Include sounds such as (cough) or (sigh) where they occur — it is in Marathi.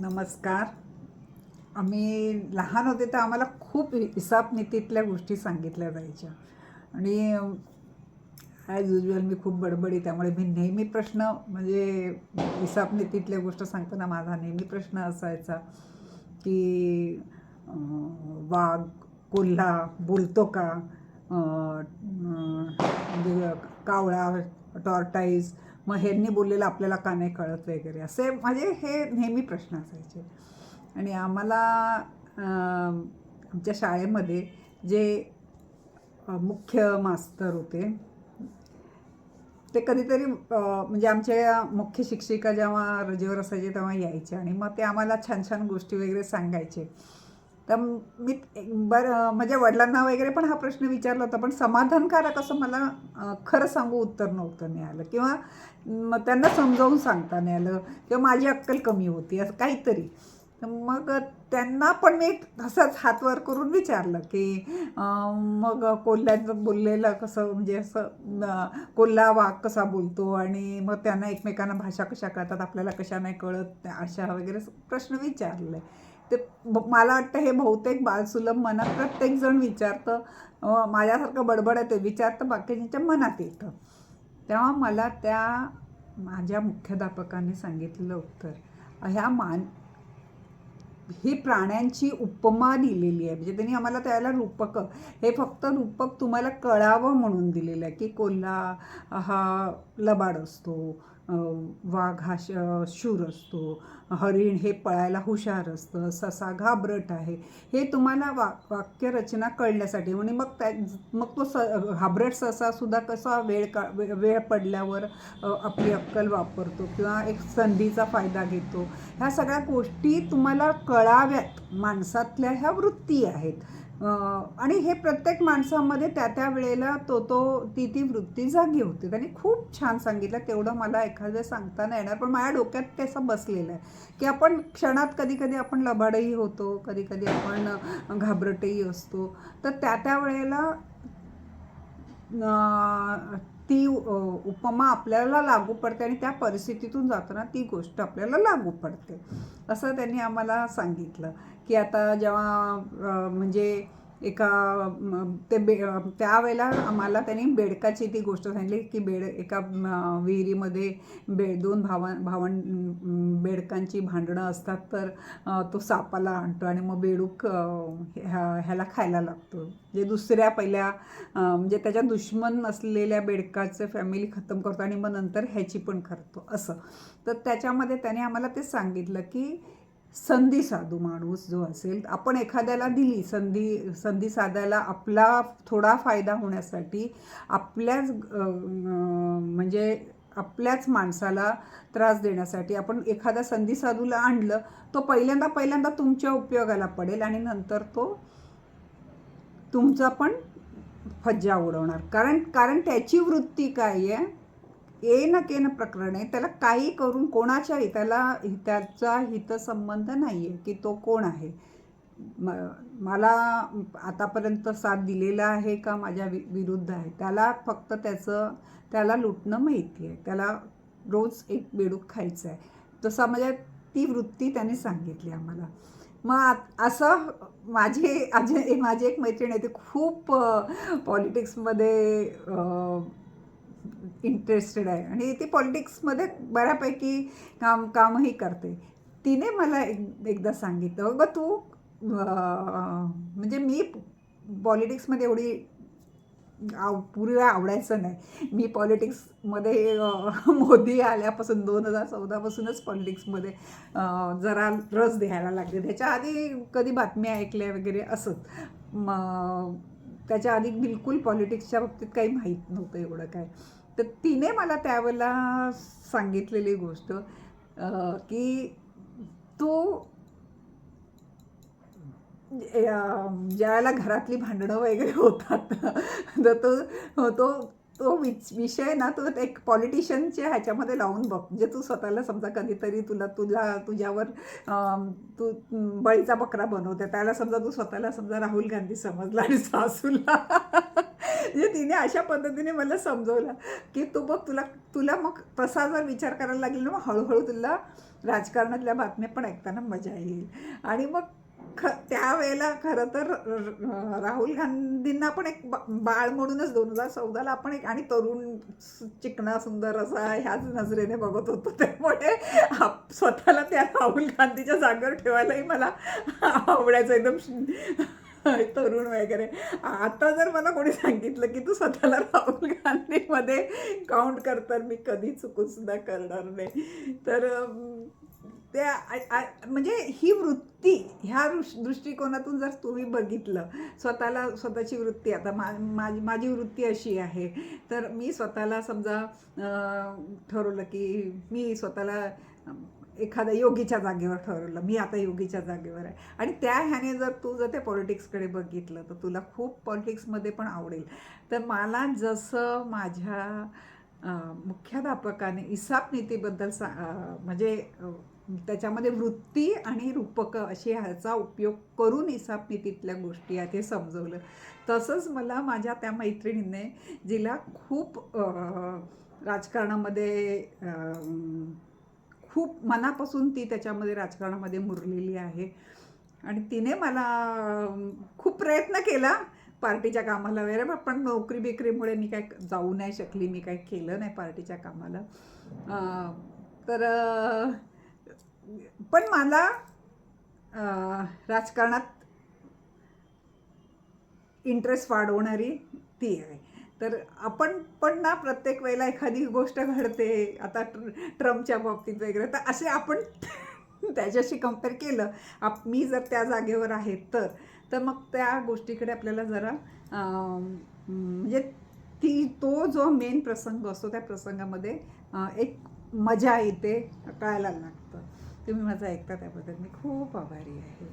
नमस्कार. आम्ही लहान होते तर आम्हाला खूप हिसाब नीतीतल्या गोष्टी सांगितल्या जायच्या. आणि ॲज युजल मी खूप बडबडी त्यामुळे मी नेहमी प्रश्न म्हणजे हिसाब नीतीतल्या गोष्ट सांगताना माझा नेहमी प्रश्न असायचा की वाघ कोल्हा बोलतो का? म्हणजे कावळा टॉर्टाईज मग ह्यांनी बोललेलं आपल्याला का नाही कळत वगैरे असे म्हणजे हे नेहमी प्रश्न असायचे. आणि आम्हाला आमच्या शाळेमध्ये जे मुख्य मास्तर होते ते कधीतरी म्हणजे आमच्या मुख्य शिक्षिका जेव्हा रजेवर असायचे तेव्हा यायचे. आणि मग ते आम्हाला छान छान गोष्टी वगैरे सांगायचे. तर मी बरं माझ्या वडिलांना वगैरे पण हा प्रश्न विचारला होता पण समाधानकारक असं मला खरं सांगू उत्तर नव्हतं मिळालं किंवा मग त्यांना समजावून सांगता नाही आलं किंवा माझी अक्कल कमी होती असं काहीतरी. मग त्यांना पण मी तसंच हात वर करून विचारलं की मग कोल्ह्याचं बोललेलं कसं म्हणजे असं कोल्हा वाघ कसा बोलतो? आणि मग त्यांना एकमेकांना भाषा कशा कळतात? आपल्याला कशा नाही कळत? अशा वगैरे प्रश्न विचारले. ते मला वाटतं हे बहुतेक बालसुलभ मनात प्रत्येकजण विचारतं. माझ्यासारखं बडबड येते. विचारतं बाकीच्या मनात येतं. तेव्हा मला त्या माझ्या मुख्याध्यापकाने सांगितलेलं उत्तर ह्या मान ही प्राण्यांची उपमा दिलेली आहे. म्हणजे त्यांनी आम्हाला त्याला रूपक हे फक्त रूपक तुम्हाला कळावं म्हणून दिलेलं आहे की कोल्हा हा लबाड असतो वाघ हा श शूर असतो. हरिण हे पळायला हुशार असतं. ससा घाबरट आहे. हे तुम्हाला वा वाक्यरचना कळण्यासाठी म्हणजे मग त्या मग तो स घाबरट ससासुद्धा कसा वेळ का वेळ पडल्यावर आपली अक्कल वापरतो किंवा एक संधीचा फायदा घेतो? ह्या सगळ्या गोष्टी तुम्हाला कळाव्यात. माणसातल्या ह्या वृत्ती आहेत. आणि हे प्रत्येक माणसामध्ये त्या त्या वेळेला तो तो ती ती वृत्ती जागी होती. त्यांनी खूप छान सांगितलं. तेवढं मला एखादं सांगता नाही येणार. पण माझ्या डोक्यात ते असं बसलेलं आहे. की आपण क्षणात कधी कधी आपण लबाडही होतो. कधी कधी आपण घाबरटही असतो. तर त्या त्या वेळेला ती उपमा आपल्याला लागू पडते आणि त्या परिस्थितीतून जाताना ती गोष्ट आपल्याला लागू पडते. असं त्यांनी आम्हाला सांगितलं. की आता जेव्हा म्हणजे एका ते बे त्यावेळेला आम्हाला त्यांनी बेडकाची ती गोष्ट सांगितली की बेड एका विहिरीमध्ये बे दोन भावा भावं बेडकांची भांडणं असतात तर तो सापाला आणतो आणि मग बेडूक ह्या ह्याला खायला लागतो. जे दुसऱ्या पहिल्या म्हणजे त्याच्या दुश्मन असलेल्या बेडकाचं फॅमिली खतम करतो आणि मग नंतर ह्याची पण करतो असं. तर त्याच्यामध्ये त्याने आम्हाला ते सांगितलं की संधी साधू माणूस जो असेल आपण एखाद्याला दिली संधी संधी साधायला आपला थोडा फायदा होण्यासाठी आपल्याच म्हणजे आपल्याच माणसाला त्रास देण्यासाठी आपण एखादा संधी साधूला आणलं तो पहिल्यांदा पहिल्यांदा तुमच्या उपयोगाला पडेल आणि नंतर तो तुमचा पण फज्जा उडवणार. कारण कारण त्याची वृत्ती काय आहे? येन न के न त्याला काही करून कोणाच्या त्याला त्याचा हितसंबंध नाही आहे की तो कोण आहे. म मला आतापर्यंत साथ दिलेला आहे का माझ्या वि विरुद्ध आहे? त्याला फक्त त्याचं त्याला लुटणं माहिती आहे. त्याला रोज एक बेडूक खायचं आहे तसा म्हणजे ती वृत्ती त्याने सांगितली आम्हाला. मग असं माझे अजय माझी एक मैत्रीण आहे ती खूप पॉलिटिक्समध्ये इंटरेस्टेड आहे. आणि ती पॉलिटिक्समध्ये बऱ्यापैकी काम कामही करते. तिने मला एक एकदा सांगितलं अगं तू म्हणजे मी पॉलिटिक्समध्ये एवढी आव पूर्वी आवडायचं नाही. मी पॉलिटिक्समध्ये मोदी आल्यापासून दोन हजार चौदापासूनच पॉलिटिक्समध्ये जरा रस द्यायला लागले. त्याच्या आधी कधी बातम्या ऐकल्या वगैरे असंच मग त्याच्या आधी बिलकुल पॉलिटिक्सच्या बाबतीत काही माहीत नव्हतं एवढं काय. तर तिने मला त्यावेळेला सांगितलेली गोष्ट की तू ज्यावेळेला घरातली भांडणं वगैरे होतात तर तो तो तो विच विषय ना तो एक पॉलिटिशियनच्या ह्याच्यामध्ये लावून बघ. म्हणजे तू स्वतःला समजा कधीतरी तुला तुला तुझ्यावर तू बळीचा बकरा बनवते. त्याला समजा तू स्वतःला समजा राहुल गांधी समजला आणि सासूला. म्हणजे तिने अशा पद्धतीने मला समजवलं की तू बघ तुला तुला मग तसा जर विचार करायला लागेल ना मग हळूहळू तुला राजकारणातल्या बातम्या पण ऐकताना मजा येईल. आणि मग ख त्यावेळेला खरं तर राहुल गांधींना पण एक बा- बाळ म्हणूनच दोन हजार चौदाला आपण एक आणि तरुण चिकना सुंदर असा ह्याच नजरेने बघत होतो. त्यामुळे स्वतःला त्या राहुल गांधीच्या जागेवर ठेवायलाही मला आवडायचं एकदम तरुण वगैरे. आता जर मला कोणी सांगितलं की तू स्वतःला राहुल गांधीमध्ये काउंट कर तर मी कधी चुकून सुद्धा करणार नाही. तर त्या म्हणजे ही वृत्ती ह्या दृष्टिकोनातून जर तुम्ही बघितलं स्वतःला स्वतःची वृत्ती आता मा माझी माझी वृत्ती अशी आहे. तर मी स्वतःला समजा ठरवलं की मी स्वतःला एखाद्या योगीच्या जागेवर ठरवलं. मी आता योगीच्या जागेवर आहे. आणि त्या ह्याने जर तू जर त्या पॉलिटिक्सकडे बघितलं तर तुला खूप पॉलिटिक्समध्ये पण आवडेल. तर मला जसं माझ्या मुख्याध्यापकाने इसाप नीतीबद्दल सा म्हणजे त्याच्यामध्ये वृत्ती आणि रूपकं अशी ह्याचा उपयोग करून इसाप नीतीतल्या गोष्टी आहेत हे समजवलं. तसंच मला माझ्या त्या मैत्रिणीने जिला खूप राजकारणामध्ये खूप मनापासून ती त्याच्यामध्ये राजकारणामध्ये मुरलेली आहे. आणि तिने मला खूप प्रयत्न केला पार्टीच्या कामाला वगैरे पण नोकरी बिकरीमुळे मी काय जाऊ नाही शकली मी काय केलं नाही पार्टीच्या कामाला. तर पण मला राजकारणात इंटरेस्ट वाढवणारी ती आहे. तर आपण पण ना प्रत्येक वेळेला एखादी गोष्ट घडते आता ट्र ट्रम्पच्या बाबतीत वगैरे तर असे आपण (laughs) त्याच्याशी कंपेअर केलं. आप मी जर त्या जागेवर आहे तर तर मग त्या गोष्टीकडे आपल्याला जरा म्हणजे ती तो जो मेन प्रसंग असतो त्या प्रसंगामध्ये एक मजा येते कळायला लागतं. तुम्ही माझं ऐकता त्याबद्दल मी खूप आभारी आहे.